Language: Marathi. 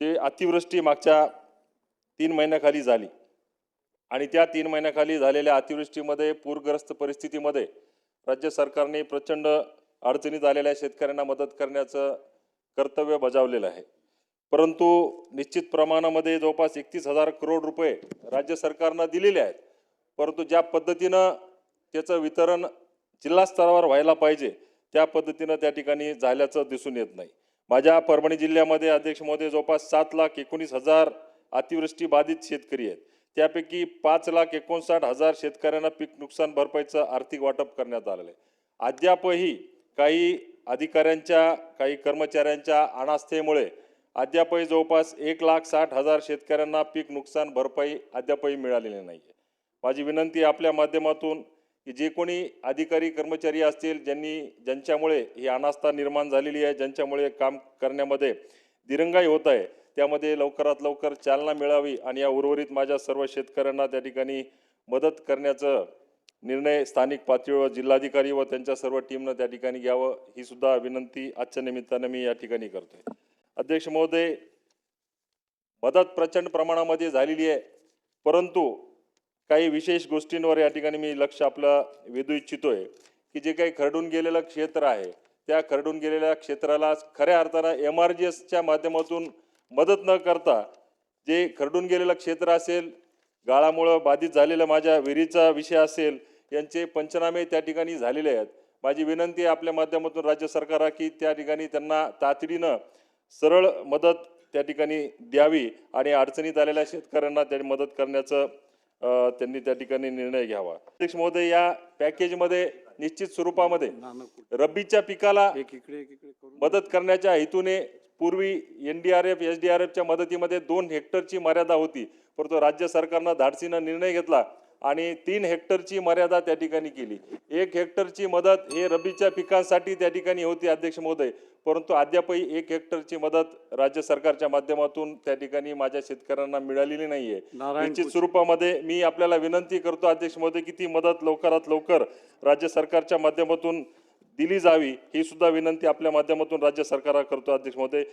ते अतिवृष्टी मागच्या तीन महिन्याखाली झाली. आणि त्या तीन महिन्याखाली झालेल्या अतिवृष्टीमध्ये पूरग्रस्त परिस्थितीमध्ये राज्य सरकारने प्रचंड अडचणीत आलेल्या शेतकऱ्यांना मदत करण्याचं कर्तव्य बजावलेलं आहे. परंतु निश्चित प्रमाणामध्ये जवळपास एकतीस हजार करोड रुपये राज्य सरकारनं दिलेले आहेत. परंतु ज्या पद्धतीनं त्याचं वितरण जिल्हा स्तरावर व्हायला पाहिजे त्या पद्धतीनं त्या ठिकाणी झाल्याचं दिसून येत नाही. माझ्या परभणी जिल्ह्यामध्ये अध्यक्ष महोदय जवळपास सात लाख एकोणीस हजार अतिवृष्टी बाधित शेतकरी आहेत. त्यापैकी पाच लाख एकोणसाठ हजार शेतकऱ्यांना पीक नुकसान भरपाईचं आर्थिक वाटप करण्यात आलेलं आहे. अद्यापही काही अधिकाऱ्यांच्या काही कर्मचाऱ्यांच्या अनास्थेमुळे अद्यापही जवळपास एक लाख साठ हजार शेतकऱ्यांना पीक नुकसान भरपाई अद्यापही मिळालेली नाही आहे माझी विनंती आपल्या माध्यमातून की जे कोणी अधिकारी कर्मचारी असतील ज्यांनी ज्यांच्यामुळे ही अनास्था निर्माण झालेली आहे ज्यांच्यामुळे काम करण्यामध्ये दिरंगाई होत आहे त्यामध्ये लवकरात लवकर चालना मिळावी आणि या उर्वरित माझ्या सर्व शेतकऱ्यांना त्या ठिकाणी मदत करण्याचं निर्णय स्थानिक पातळीवर जिल्हाधिकारी व त्यांच्या सर्व टीमनं त्या ठिकाणी घ्यावं ही सुद्धा विनंती आजच्या निमित्तानं मी या ठिकाणी करतोय. अध्यक्ष महोदय मदत प्रचंड प्रमाणामध्ये झालेली आहे परंतु काही विशेष गोष्टींवर या ठिकाणी मी लक्ष आपलं वेधू इच्छितोय की जे काही खरडून गेलेलं क्षेत्र आहे त्या खरडून गेलेल्या क्षेत्राला खऱ्या अर्थानं एम आर जी एसच्या माध्यमातून मदत न करता जे खरडून गेलेलं क्षेत्र असेल गाळामुळं बाधित झालेलं माझ्या विहिरीचा विषय असेल यांचे पंचनामे त्या ठिकाणी झालेले आहेत. माझी विनंती आहे आपल्या माध्यमातून राज्य सरकारा की त्या ठिकाणी त्यांना तातडीनं सरळ मदत त्या ठिकाणी द्यावी आणि अडचणीत आलेल्या शेतकऱ्यांना त्या मदत करण्याचं त्यांनी त्या ठिकाणी निर्णय घ्यावा. अध्यक्ष महोदय या पॅकेजमध्ये निश्चित स्वरूपामध्ये रब्बीच्या पिकाला मदत करण्याच्या हेतूने पूर्वी N D R F S D R एफच्या मदतीमध्ये दोन हेक्टरची मर्यादा होती. परंतु राज्य सरकारनं धाडसीनं निर्णय घेतला. आणि तीन हेक्टरची मर्यादा त्या ठिकाणी केली. एक हेक्टरची मदत हे रब्बीच्या पिकांसाठी त्या ठिकाणी होती अध्यक्ष महोदय. परंतु अद्यापही एक हेक्टरची मदत राज्य सरकारच्या माध्यमातून त्या ठिकाणी माझ्या शेतकऱ्यांना मिळालेली नाहीये. निश्चित स्वरूपामध्ये मी आपल्याला विनंती करतो अध्यक्ष महोदय की ती मदत लवकरात लवकर राज्य सरकारच्या माध्यमातून दिली जावी ही सुद्धा विनंती आपल्या माध्यमातून राज्य सरकारला करतो अध्यक्ष महोदय.